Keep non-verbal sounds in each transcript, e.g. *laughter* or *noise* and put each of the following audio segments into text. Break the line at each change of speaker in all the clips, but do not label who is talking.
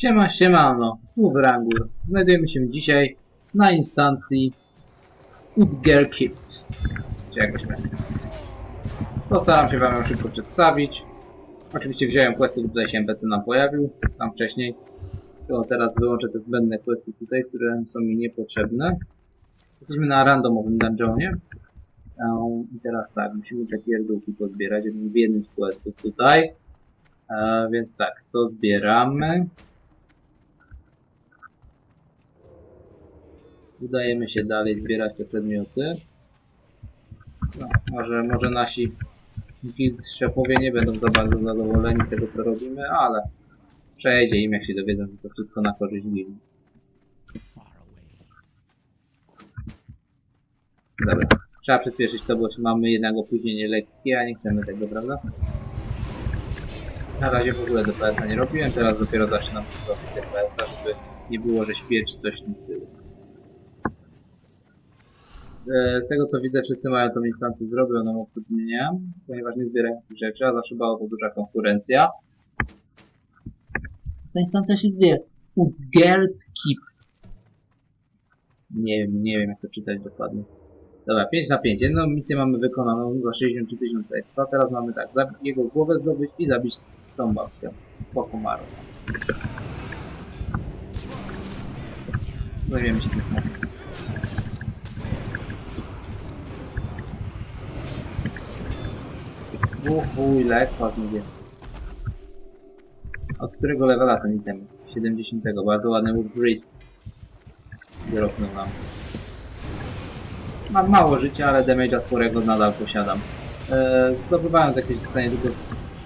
Siema, siemano, tu Wrangur. Znajdujemy się dzisiaj na instancji Utgerkit. Czy jakoś tak. Postaram się wam ją szybko przedstawić. Oczywiście wziąłem questy, tutaj się NPC nam pojawił, tam wcześniej. To teraz wyłączę te zbędne questy tutaj, które są mi niepotrzebne. Jesteśmy na randomowym dungeonie. I teraz tak, musimy te pierdółki pozbierać w jednym z questów tutaj. Więc tak, to zbieramy. Udajemy się dalej zbierać te przedmioty. No, może, może nasi guild szefowie nie będą za bardzo zadowoleni z tego co robimy, ale przejdzie im jak się dowiedzą, że to wszystko na korzyść guild. Dobra, trzeba przyspieszyć to, bo mamy jednak opóźnienie lekkie, a nie chcemy tego, prawda? Na razie w ogóle DPS-a nie robiłem, teraz dopiero zaczynam robić DPS-a, żeby nie było, że śpię czy coś w tym stylu. E, Z tego co widzę, wszyscy mają tą instancję zrobioną oprócz mnie, ponieważ nie zbierają tych rzeczy, a zawsze była to duża konkurencja. Ta instancja się zwie Utgerd Keep. Nie wiem, nie wiem jak to czytać dokładnie. Dobra, 5 na 5. Jedną misję mamy wykonaną za 63 tysiące expa. Teraz mamy tak, jego głowę zdobyć i zabić tą babkę. Po komaru. Zajmiemy się tym. Uhu, ile expa z nich jest. Od którego levela ten item? 70. Bardzo ładny Wood Wrist. Dropnął nam. Mam mało życia, ale damage'a sporego nadal posiadam. Eee, zdobywając jakieś w stanie tylko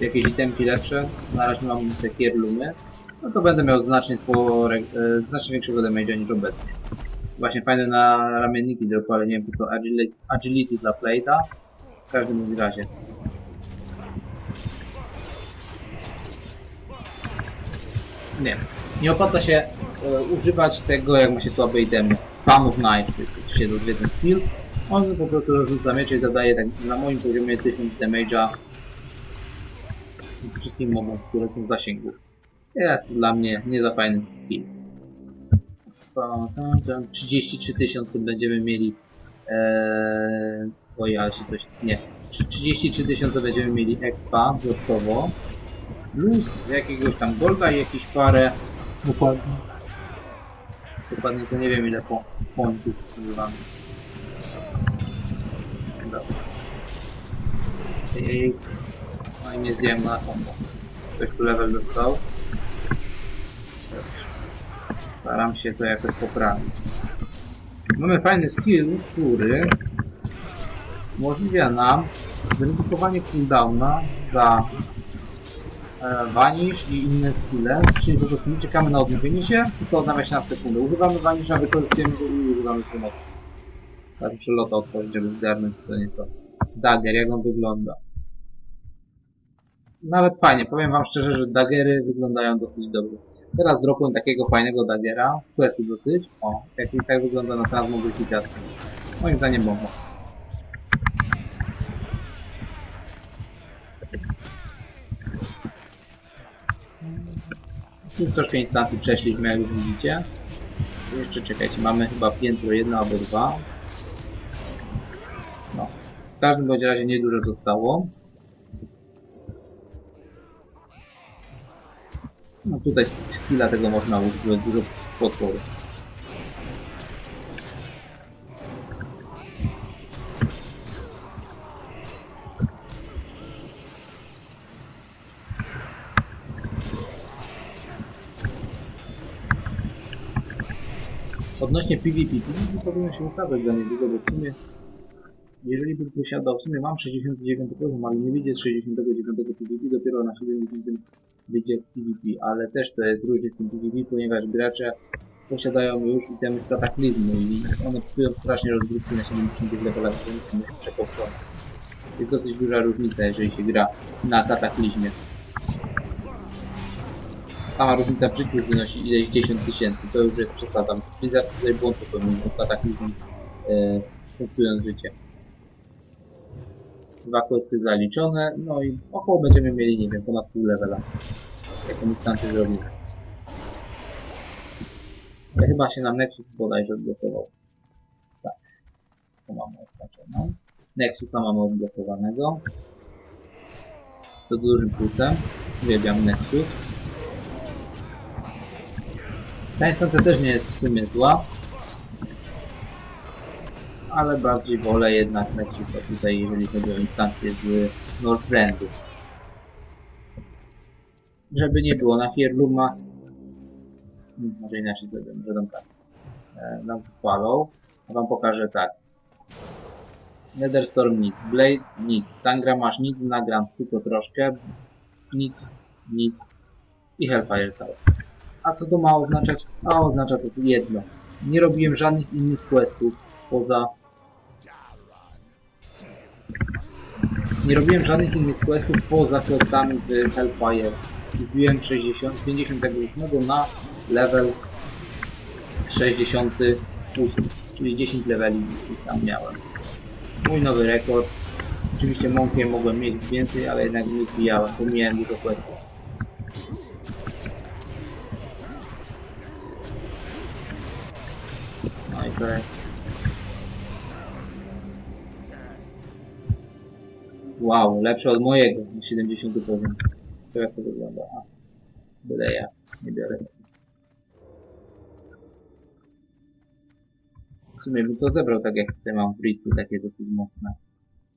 jakieś itemki lepsze, na razie mam te kierlumy, no to będę miał znacznie spore, e, znacznie większego damage'a niż obecnie. Właśnie fajne na ramienniki dropu, ale nie wiem, tylko agility, agility dla plate'a. W każdym razie. Nie nie opłaca się e, używać tego, jak ma się słabe itemy. Palm of Knives, jak się dozwie ten skill. On po prostu rozrzuca miecze i zadaje tak na moim poziomie 1000 damage'a wszystkim mobom, które są w zasięgu. Jest to dla mnie nie za fajny skill. Pa, tam, tam, 33 tysiące będziemy mieli eee, oj, ale się coś, nie 33 tysiące będziemy mieli expa dodatkowo plus jakiegoś tam golda i jakieś parę. Dokładnie. Dokładnie to nie wiem ile po pontów używamy i no i nie zdjąłem na kombo ktoś tu level dostał. Staram się to jakoś poprawić. Mamy fajny skill, który umożliwia nam zredukowanie cooldowna za Vanish i inne skille, czyli po prostu nie czekamy na odnowienie się, tylko odnawia się na sekundę. Używamy Vanisha, wykorzystujemy go i używamy pomocy. Tak muszę lota otworzyć, żeby zgarnąć co nieco. Dagger, jak on wygląda. Nawet fajnie, powiem wam szczerze, że dagery wyglądają dosyć dobrze. Teraz dropłem takiego fajnego dagera, z questu dosyć. O, jak i tak wygląda na transmodyfikacji. Moim zdaniem bomba. Już troszkę instancji przeszliśmy, jak już widzicie. Jeszcze czekajcie, mamy chyba piętro jedno albo dwa. No. W każdym bądź razie niedużo zostało. No tutaj skilla tego można użyć dużo potworów. Odnośnie PvP, PvP powinno się ukazać za niedługo, bo w sumie, jeżeli bym posiadał, w sumie mam 69 poziom, ale nie wyjdzie z 69 PvP, dopiero na 70 wyjdzie PvP, ale też to jest różnie z tym PvP, ponieważ gracze posiadają już itemy z kataklizmu i one kupują strasznie rozgrywki na 70 levelach, więc są już przekopszone. Jest dosyć duża różnica, jeżeli się gra na kataklizmie. Sama różnica w życiu wynosi ileś 10 tysięcy, to już jest przesada. Blizzard tutaj błąd popełnił w kataklizm, e, punktując życie. Dwa questy zaliczone, no i około będziemy mieli, nie wiem, ponad pół levela. Jaką instancję zrobimy. Ale chyba się nam Nexus bodajże odblokował. Tak. To mamy odznaczoną. Nexusa mamy odblokowanego. Jest to dużym plusem. Uwielbiam Nexus. Ta instancja też nie jest w sumie zła. Ale bardziej wolę jednak Nexusa tutaj, jeżeli chodzi o instancję z Northlandu. Żeby nie było na. Hmm, Może inaczej zrobię, może dam tak. E, chwalą. A wam pokażę tak. Netherstorm nic, Blade nic, Sangra masz nic, Nagrams tylko troszkę, nic, nic i Hellfire całe. A co to ma oznaczać? A oznacza to jedno. Nie robiłem żadnych innych questów poza... Nie robiłem żadnych innych questów poza questami w Hellfire. Wbiłem 60, 58 na level 68, czyli 10 leveli tam miałem. Mój nowy rekord. Oczywiście mąkiem mogłem mieć więcej, ale jednak nie wbijałem, pomijałem dużo questów. Co jest? Wow, lepsze od mojego, 70 poziom. To jak to wygląda? A, byle ja, nie biorę. W sumie bym to zebrał tak jak tutaj mam Britwy, takie dosyć mocne.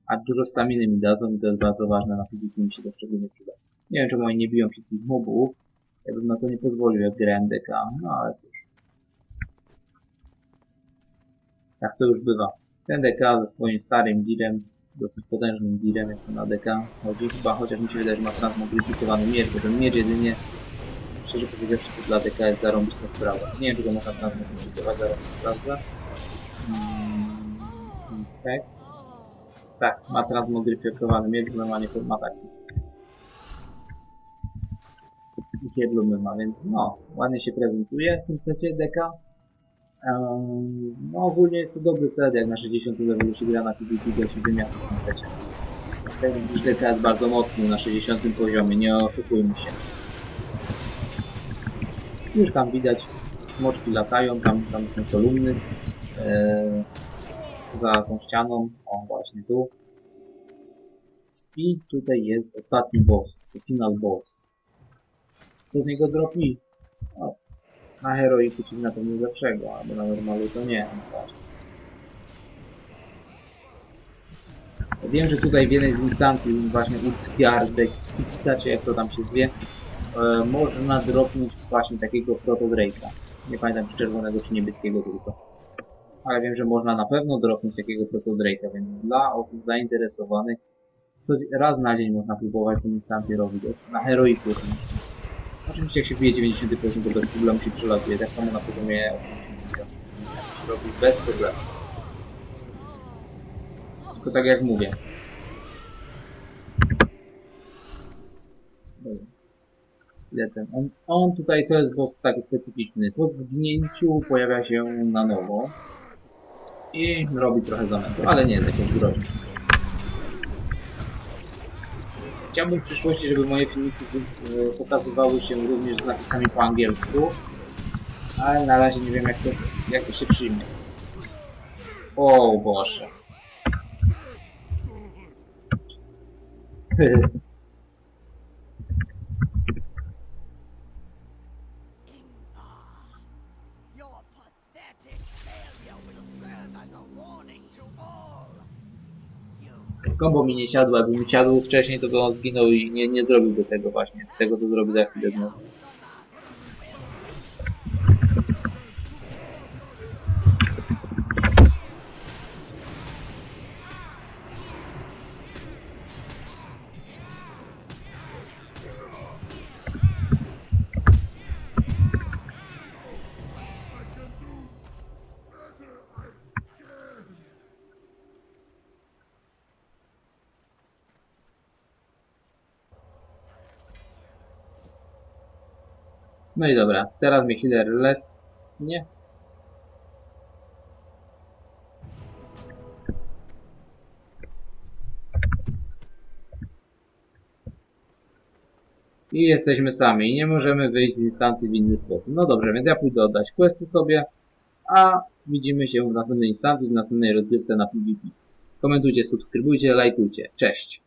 A dużo staminy mi dadzą i to jest bardzo ważne, na PvP mi się to szczególnie przyda. Nie wiem czemu oni nie biją wszystkich mobów. Ja bym na to nie pozwolił jak grałem DK, no ale Tak to już bywa. Ten DK ze swoim starym direm, dosyć potężnym direm, jak na DK chodzi chyba, chociaż mi się wydaje, że ma transmogryfikowany miecz, bo ten miecz jedynie, szczerze powiedziawszy, to dla DK jest zarąbista sprawa. Nie wiem, czy go można transmogryfikować, zaraz to sprawdzę. Mm, Infect. Tak, ma transmogryfikowany miecz, normalnie to ma taki. Kieblumy ma, więc no, ładnie się prezentuje w tym secie deka. Um, no ogólnie jest to dobry set, jak na 60 levelu się gra na PvP, to się wymiar w tym secie. Tak jak deka jest bardzo mocny na 60 poziomie, nie oszukujmy się. Już tam widać, smoczki latają, tam, tam są kolumny. Eee, za tą ścianą, o właśnie tu. I tutaj jest ostatni boss, final boss. Co z niego dropi? Na heroiku czyli na pewno lepszego, albo na normalu to nie. No. Wiem, że tutaj w jednej z instancji, właśnie Utskiardek, czy jak to tam się zwie, e, można dropnąć właśnie takiego Proto. Nie pamiętam czy czerwonego czy niebieskiego tylko ale wiem, że można na pewno dropnąć takiego Proto Drake'a, więc dla osób zainteresowanych to raz na dzień można próbować tę instancję robić, na heroiku oczywiście. Oczywiście jak się wbije 90 poziom, to bez problemu się przelatuje, tak samo na poziomie 80 instancję się robi bez problemu. Tylko tak jak mówię. Dobra. Ten? On, on tutaj to jest boss taki specyficzny. Po zginięciu pojawia się na nowo i robi trochę zamętu, ale nie jest jakoś groźny. Chciałbym w przyszłości, żeby moje filmiki e, pokazywały się również z napisami po angielsku, ale na razie nie wiem jak to, jak to się przyjmie. O Boże. *laughs* Kombo mi nie siadło, jakby mi wcześniej, to by on zginął i nie, nie zrobiłby tego właśnie. Tego to zrobi za chwilę znowu. No i dobra, teraz mnie healer lesnie. I jesteśmy sami. Nie możemy wyjść z instancji w inny sposób. No dobrze, więc ja pójdę oddać questy sobie, a widzimy się w następnej instancji, w następnej rozgrywce na PvP. Komentujcie, subskrybujcie, lajkujcie. Cześć!